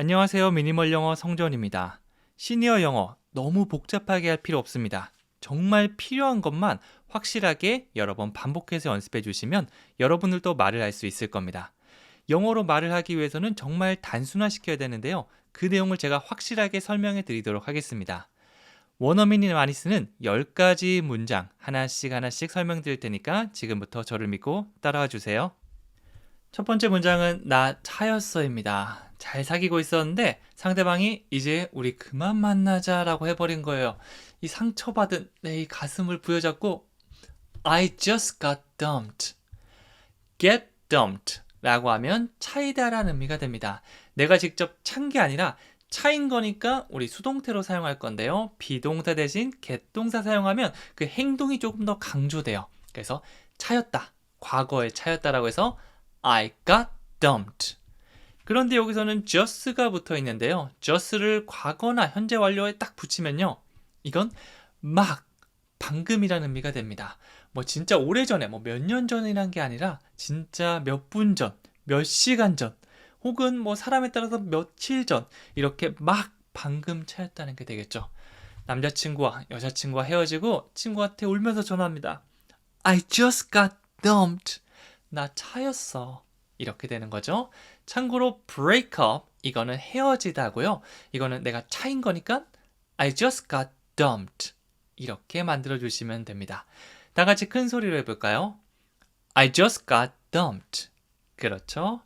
안녕하세요. 미니멀 영어 성전입니다. 시니어 영어 너무 복잡하게 할 필요 없습니다. 정말 필요한 것만 확실하게 여러 번 반복해서 연습해 주시면 여러분들도 말을 할 수 있을 겁니다. 영어로 말을 하기 위해서는 정말 단순화시켜야 되는데요. 그 내용을 제가 확실하게 설명해 드리도록 하겠습니다. 원어민이 많이 쓰는 10가지 문장 하나씩 하나씩 설명드릴 테니까 지금부터 저를 믿고 따라와 주세요. 첫 번째 문장은 나 차였어입니다. 잘 사귀고 있었는데 상대방이 이제 우리 그만 만나자라고 해버린 거예요. 이 상처받은 내 이 가슴을 부여잡고 I just got dumped. get dumped 라고 하면 차이다라는 의미가 됩니다. 내가 직접 찬 게 아니라 차인 거니까 우리 수동태로 사용할 건데요. 비동사 대신 get동사 사용하면 그 행동이 조금 더 강조돼요. 그래서 차였다. 과거에 차였다라고 해서 I got dumped. 그런데 여기서는 just가 붙어 있는데요. just를 과거나 현재 완료에 딱 붙이면요. 이건 막 방금이라는 의미가 됩니다. 뭐 진짜 오래전에 뭐 몇 년 전이란 게 아니라 진짜 몇 분 전, 몇 시간 전, 혹은 뭐 사람에 따라서 며칠 전 이렇게 막 방금 차였다는 게 되겠죠. 남자친구와 여자친구와 헤어지고 친구한테 울면서 전화합니다. I just got dumped. 나 차였어. 이렇게 되는 거죠. 참고로 break up 이거는 헤어지다고요. 이거는 내가 차인 거니까 I just got dumped. 이렇게 만들어 주시면 됩니다. 다 같이 큰 소리로 해볼까요? I just got dumped. 그렇죠?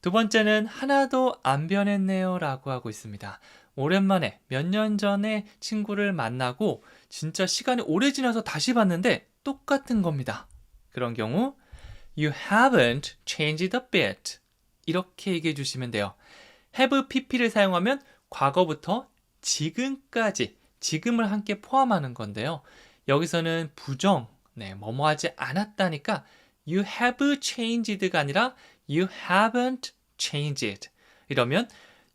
두 번째는 하나도 안 변했네요 라고 하고 있습니다. 오랜만에 몇 년 전에 친구를 만나고 진짜 시간이 오래 지나서 다시 봤는데 똑같은 겁니다. 그런 경우 You haven't changed a bit. 이렇게 얘기해 주시면 돼요. have pp를 사용하면 과거부터 지금까지 지금을 함께 포함하는 건데요. 여기서는 부정, 네, 뭐뭐 하지 않았다니까 you have changed가 아니라 you haven't changed. 이러면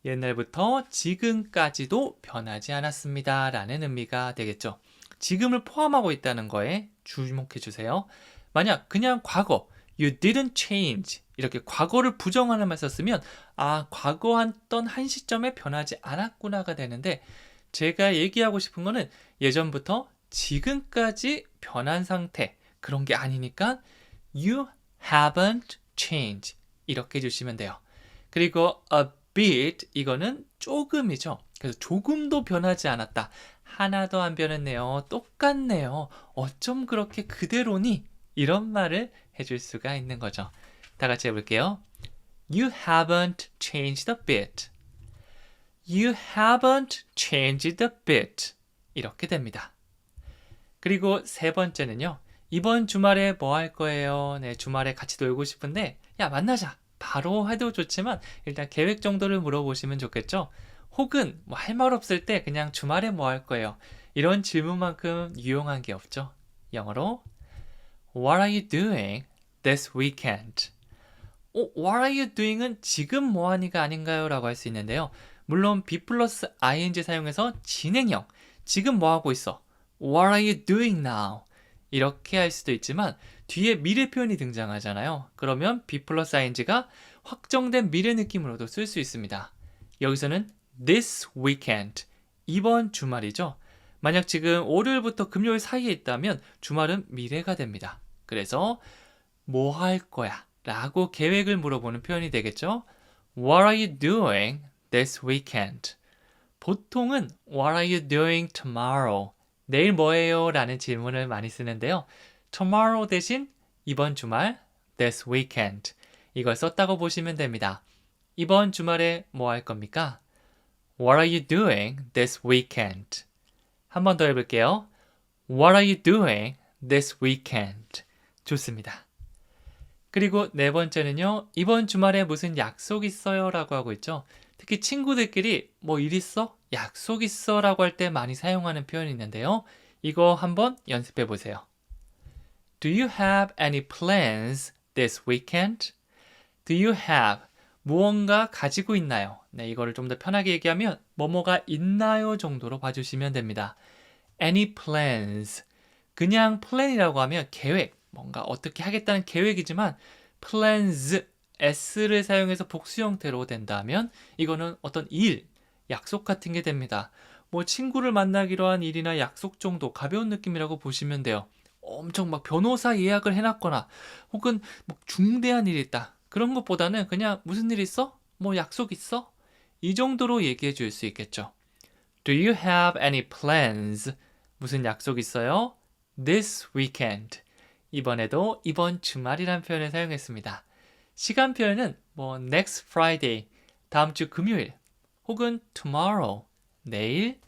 옛날부터 지금까지도 변하지 않았습니다. 라는 의미가 되겠죠. 지금을 포함하고 있다는 거에 주목해 주세요. 만약 그냥 과거, you didn't change. 이렇게 과거를 부정하는 말 썼으면, 아, 과거 했던 한 시점에 변하지 않았구나가 되는데, 제가 얘기하고 싶은 거는 예전부터 지금까지 변한 상태, 그런 게 아니니까, you haven't changed. 이렇게 해주시면 돼요. 그리고 a bit 이거는 조금이죠. 그래서 조금도 변하지 않았다. 하나도 안 변했네요. 똑같네요. 어쩜 그렇게 그대로니? 이런 말을 해줄 수가 있는 거죠. 다 같이 해볼게요. You haven't changed a bit. You haven't changed a bit. 이렇게 됩니다. 그리고 세 번째는요. 이번 주말에 뭐 할 거예요? 네, 주말에 같이 놀고 싶은데, 야, 만나자. 바로 해도 좋지만, 일단 계획 정도를 물어보시면 좋겠죠? 혹은, 뭐 할 말 없을 때 그냥 주말에 뭐 할 거예요? 이런 질문만큼 유용한 게 없죠. 영어로, What are you doing this weekend? 어, what are you doing은 지금 뭐하니가 아닌가요? 라고 할 수 있는데요. 물론 be 플러스 ing 사용해서 진행형, 지금 뭐하고 있어? What are you doing now? 이렇게 할 수도 있지만 뒤에 미래 표현이 등장하잖아요. 그러면 be 플러스 ing가 확정된 미래 느낌으로도 쓸 수 있습니다. 여기서는 this weekend, 이번 주말이죠. 만약 지금 월요일부터 금요일 사이에 있다면 주말은 미래가 됩니다. 그래서 뭐 할 거야? 라고 계획을 물어보는 표현이 되겠죠. What are you doing this weekend? 보통은 What are you doing tomorrow? 내일 뭐해요? 라는 질문을 많이 쓰는데요. tomorrow 대신 이번 주말 this weekend 이걸 썼다고 보시면 됩니다. 이번 주말에 뭐 할 겁니까? What are you doing this weekend? 한 번 더 해볼게요. What are you doing this weekend? 좋습니다. 그리고 네 번째는요. 이번 주말에 무슨 약속 있어요? 라고 하고 있죠. 특히 친구들끼리 뭐 일 있어? 약속 있어? 라고 할 때 많이 사용하는 표현이 있는데요. 이거 한번 연습해 보세요. Do you have any plans this weekend? Do you have 무언가 가지고 있나요? 네, 이거를 좀 더 편하게 얘기하면 뭐뭐가 있나요 정도로 봐주시면 됩니다. Any plans 그냥 플랜이라고 하면 계획 뭔가 어떻게 하겠다는 계획이지만 plans s를 사용해서 복수 형태로 된다면 이거는 어떤 일, 약속 같은 게 됩니다. 뭐 친구를 만나기로 한 일이나 약속 정도 가벼운 느낌이라고 보시면 돼요. 엄청 막 변호사 예약을 해놨거나 혹은 뭐 중대한 일이 있다. 그런 것보다는 그냥 무슨 일 있어? 뭐 약속 있어? 이 정도로 얘기해 줄 수 있겠죠. Do you have any plans? 무슨 약속 있어요? This weekend. 이번에도 이번 주말이란 표현을 사용했습니다. 시간 표현은 뭐 next Friday, 다음 주 금요일, 혹은 tomorrow, 내일,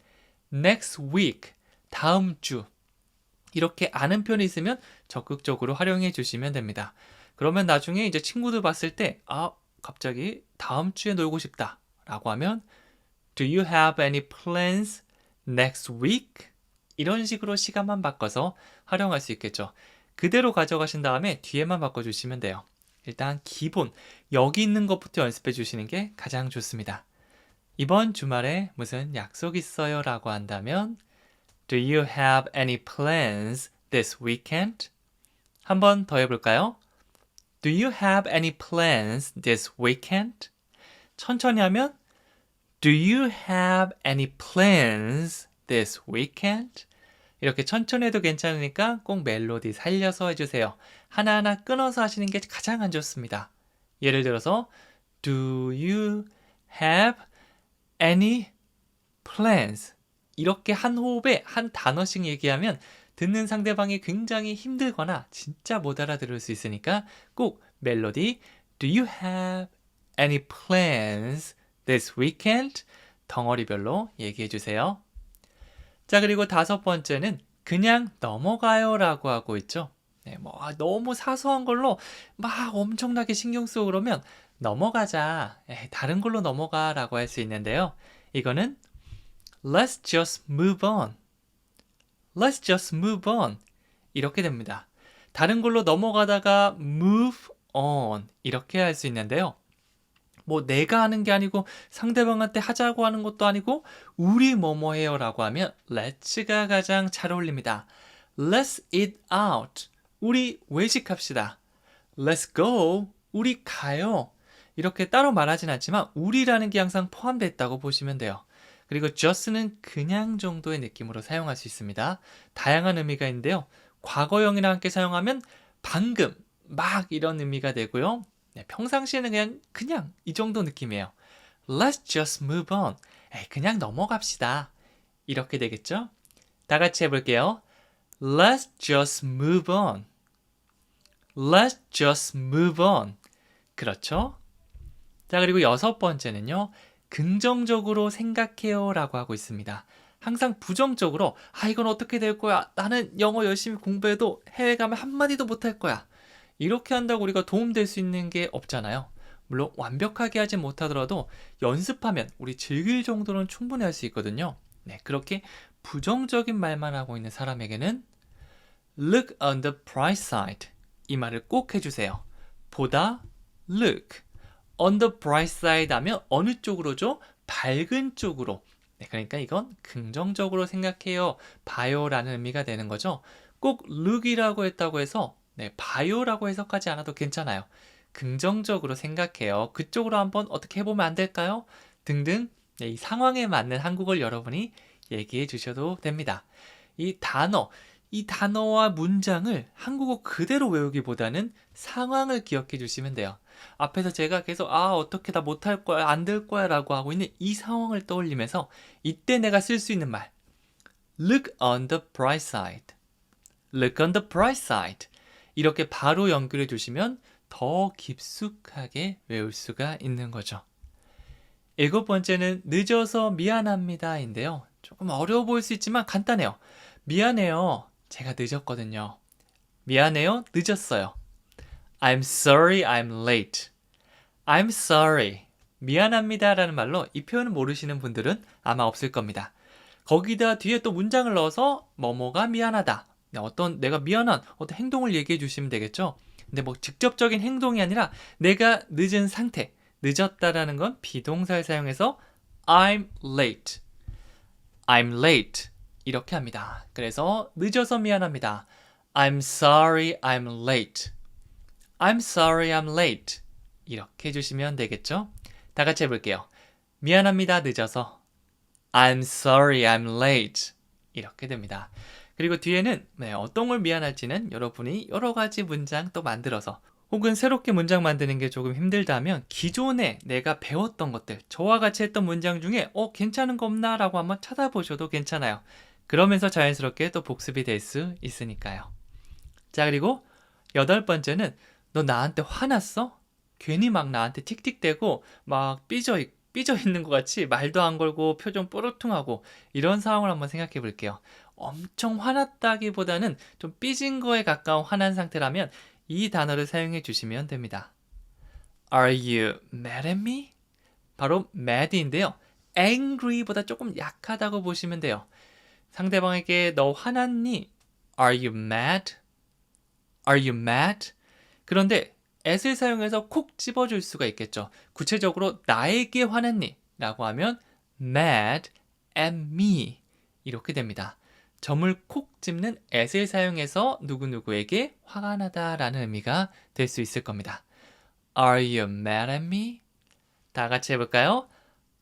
next week, 다음 주. 이렇게 아는 표현이 있으면 적극적으로 활용해 주시면 됩니다. 그러면 나중에 이제 친구들 봤을 때, 아, 갑자기 다음 주에 놀고 싶다. 라고 하면, Do you have any plans next week? 이런 식으로 시간만 바꿔서 활용할 수 있겠죠. 그대로 가져가신 다음에 뒤에만 바꿔주시면 돼요. 일단 기본, 여기 있는 것부터 연습해 주시는 게 가장 좋습니다. 이번 주말에 무슨 약속 있어요? 라고 한다면 Do you have any plans this weekend? 한번 더 해볼까요? Do you have any plans this weekend? 천천히 하면 Do you have any plans this weekend? 이렇게 천천히 해도 괜찮으니까 꼭 멜로디 살려서 해주세요. 하나하나 끊어서 하시는 게 가장 안 좋습니다. 예를 들어서 Do you have any plans? 이렇게 한 호흡에 한 단어씩 얘기하면 듣는 상대방이 굉장히 힘들거나 진짜 못 알아들을 수 있으니까 꼭 멜로디 Do you have any plans this weekend? 덩어리별로 얘기해 주세요. 자, 그리고 다섯 번째는 그냥 넘어가요 라고 하고 있죠. 네, 뭐, 아, 너무 사소한 걸로 막 엄청나게 신경 쓰고 그러면 넘어가자. 에이, 다른 걸로 넘어가 라고 할 수 있는데요. 이거는 Let's just move on. Let's just move on. 이렇게 됩니다. 다른 걸로 넘어가다가 move on. 이렇게 할 수 있는데요. 뭐 내가 하는 게 아니고 상대방한테 하자고 하는 것도 아니고 우리 뭐뭐 해요라고 하면 let's가 가장 잘 어울립니다. Let's eat out. 우리 외식합시다. Let's go. 우리 가요. 이렇게 따로 말하진 않지만 우리라는 게 항상 포함되어 있다고 보시면 돼요. 그리고 just는 그냥 정도의 느낌으로 사용할 수 있습니다. 다양한 의미가 있는데요. 과거형이랑 함께 사용하면 방금, 막 이런 의미가 되고요. 네, 평상시에는 그냥 그냥 이 정도 느낌이에요. Let's just move on. 에이, 그냥 넘어갑시다. 이렇게 되겠죠? 다 같이 해볼게요. Let's just move on. Let's just move on. 그렇죠? 자, 그리고 여섯 번째는요. 긍정적으로 생각해요 라고 하고 있습니다. 항상 부정적으로, 아, 이건 어떻게 될 거야? 나는 영어 열심히 공부해도 해외 가면 한마디도 못할 거야. 이렇게 한다고 우리가 도움될 수 있는 게 없잖아요. 물론 완벽하게 하지 못하더라도 연습하면 우리 즐길 정도는 충분히 할 수 있거든요. 네, 그렇게 부정적인 말만 하고 있는 사람에게는 look on the bright side 이 말을 꼭 해주세요. 보다 look on the bright side 하면 어느 쪽으로죠? 밝은 쪽으로. 네, 그러니까 이건 긍정적으로 생각해요. 봐요라는 의미가 되는 거죠. 꼭 look이라고 했다고 해서 네, 봐요라고 해석하지 않아도 괜찮아요. 긍정적으로 생각해요. 그쪽으로 한번 어떻게 해보면 안 될까요? 등등 네, 이 상황에 맞는 한국어를 여러분이 얘기해 주셔도 됩니다. 이 단어, 이 단어와 문장을 한국어 그대로 외우기보다는 상황을 기억해 주시면 돼요. 앞에서 제가 계속 아 어떻게 다 못할 거야 안 될 거야 라고 하고 있는 이 상황을 떠올리면서 이때 내가 쓸 수 있는 말 Look on the bright side Look on the bright side 이렇게 바로 연결해 주시면 더 깊숙하게 외울 수가 있는 거죠. 일곱 번째는 늦어서 미안합니다인데요. 조금 어려워 보일 수 있지만 간단해요. 미안해요. 제가 늦었거든요. 미안해요. 늦었어요. I'm sorry I'm late. I'm sorry. 미안합니다 라는 말로 이 표현을 모르시는 분들은 아마 없을 겁니다. 거기다 뒤에 또 문장을 넣어서 뭐뭐가 미안하다. 네, 어떤 내가 미안한 어떤 행동을 얘기해 주시면 되겠죠. 근데 뭐 직접적인 행동이 아니라 내가 늦은 상태, 늦었다라는 건 비동사를 사용해서 I'm late. I'm late. 이렇게 합니다. 그래서 늦어서 미안합니다. I'm sorry I'm late. I'm sorry I'm late. 이렇게 해주시면 되겠죠? 다 같이 해볼게요. 미안합니다. 늦어서. I'm sorry, I'm late. 이렇게 됩니다. 그리고 뒤에는 네, 어떤 걸 미안할지는 여러분이 여러 가지 문장 또 만들어서 혹은 새롭게 문장 만드는 게 조금 힘들다면 기존에 내가 배웠던 것들, 저와 같이 했던 문장 중에 어, 괜찮은 거 없나? 라고 한번 찾아보셔도 괜찮아요. 그러면서 자연스럽게 또 복습이 될 수 있으니까요. 자, 그리고 여덟 번째는 너 나한테 화났어? 괜히 막 나한테 틱틱대고 막 삐져, 있- 삐져 있는 것 같이 말도 안 걸고 표정 뽀르퉁하고 이런 상황을 한번 생각해 볼게요. 엄청 화났다기보다는 좀 삐진 거에 가까운 화난 상태라면 이 단어를 사용해 주시면 됩니다. Are you mad at me? 바로 mad인데요. angry보다 조금 약하다고 보시면 돼요. 상대방에게 너 화났니? Are you mad? Are you mad? 그런데 at을 사용해서 콕 집어줄 수가 있겠죠. 구체적으로 나에게 화냈니? 라고 하면 mad at me 이렇게 됩니다. 점을 콕 집는 at을 사용해서 누구누구에게 화가 나다라는 의미가 될 수 있을 겁니다. Are you mad at me? 다 같이 해볼까요?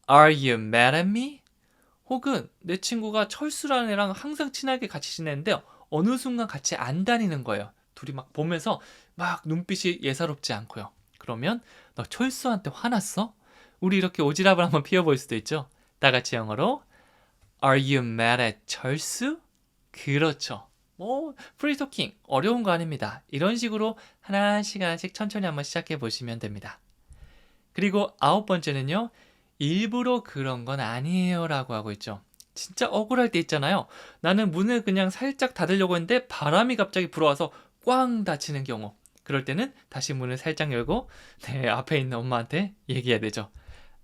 Are you mad at me? 혹은 내 친구가 철수라는 애랑 항상 친하게 같이 지내는데 어느 순간 같이 안 다니는 거예요. 둘이 막 보면서 막 눈빛이 예사롭지 않고요. 그러면 너 철수한테 화났어? 우리 이렇게 오지랖을 한번 피워볼 수도 있죠. 다 같이 영어로 Are you mad at 철수? 그렇죠. 뭐 프리토킹 어려운 거 아닙니다. 이런 식으로 하나씩 하나씩 천천히 한번 시작해 보시면 됩니다. 그리고 아홉 번째는요. 일부러 그런 건 아니에요 라고 하고 있죠. 진짜 억울할 때 있잖아요. 나는 문을 그냥 살짝 닫으려고 했는데 바람이 갑자기 불어와서 꽝 닫히는 경우. 그럴 때는 다시 문을 살짝 열고 네, 앞에 있는 엄마한테 얘기해야 되죠.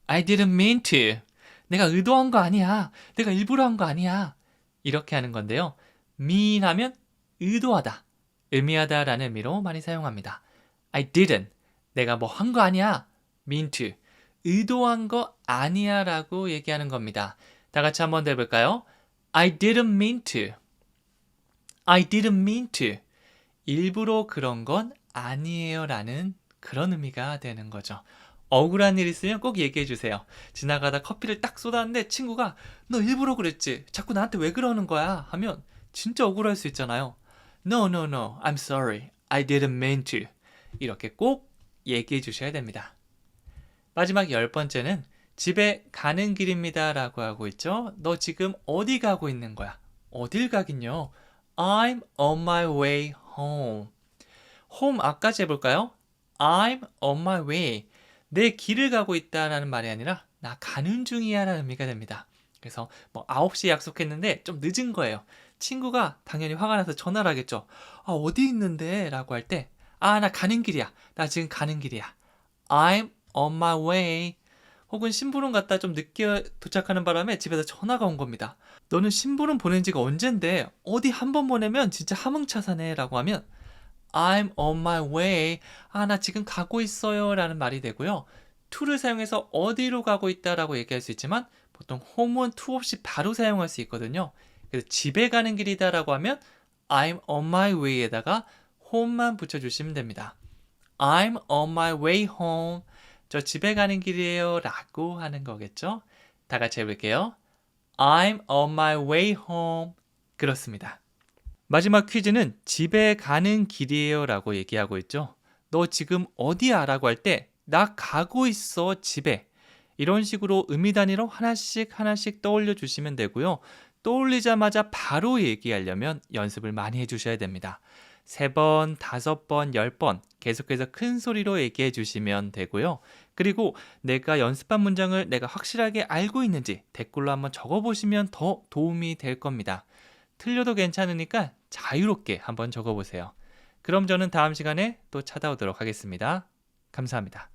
I didn't mean to. 내가 의도한 거 아니야. 내가 일부러 한 거 아니야. 이렇게 하는 건데요. mean 하면 의도하다, 의미하다라는 의미로 많이 사용합니다. I didn't. 내가 뭐 한 거 아니야. mean to. 의도한 거 아니야 라고 얘기하는 겁니다. 다 같이 한번 더 해볼까요? I didn't mean to. I didn't mean to. 일부러 그런 건 아니에요 라는 그런 의미가 되는 거죠. 억울한 일 있으면 꼭 얘기해 주세요. 지나가다 커피를 딱 쏟았는데 친구가 너 일부러 그랬지? 자꾸 나한테 왜 그러는 거야? 하면 진짜 억울할 수 있잖아요. No, no, no. I'm sorry. I didn't mean to. 이렇게 꼭 얘기해 주셔야 됩니다. 마지막 열 번째는 집에 가는 길입니다 라고 하고 있죠. 너 지금 어디 가고 있는 거야? 어딜 가긴요? I'm on my way home. home 아까지 해볼까요? I'm on my way. 내 길을 가고 있다라는 말이 아니라 나 가는 중이야 라는 의미가 됩니다. 그래서 뭐 9시에 약속했는데 좀 늦은 거예요. 친구가 당연히 화가 나서 전화를 하겠죠. 아, 어디 있는데? 라고 할 때, 아, 나 가는 길이야. 나 지금 가는 길이야. I'm on my way. 혹은 심부름 갔다 좀 늦게 도착하는 바람에 집에서 전화가 온 겁니다. 너는 심부름 보낸 지가 언젠데 어디 한 번 보내면 진짜 하몽차사네 라고 하면 I'm on my way. 아, 나 지금 가고 있어요. 라는 말이 되고요. to를 사용해서 어디로 가고 있다라고 얘기할 수 있지만 보통 home은 to 없이 바로 사용할 수 있거든요. 그래서 집에 가는 길이다라고 하면 I'm on my way에다가 home만 붙여주시면 됩니다. I'm on my way home. 저 집에 가는 길이에요. 라고 하는 거겠죠? 다 같이 해볼게요. I'm on my way home. 그렇습니다. 마지막 퀴즈는 집에 가는 길이에요. 라고 얘기하고 있죠. 너 지금 어디야? 라고 할 때, 나 가고 있어. 집에. 이런 식으로 의미 단위로 하나씩 하나씩 떠올려 주시면 되고요. 떠올리자마자 바로 얘기하려면 연습을 많이 해주셔야 됩니다. 세 번, 다섯 번, 열 번 계속해서 큰 소리로 얘기해 주시면 되고요. 그리고 내가 연습한 문장을 내가 확실하게 알고 있는지 댓글로 한번 적어 보시면 더 도움이 될 겁니다. 틀려도 괜찮으니까 자유롭게 한번 적어 보세요. 그럼 저는 다음 시간에 또 찾아오도록 하겠습니다. 감사합니다.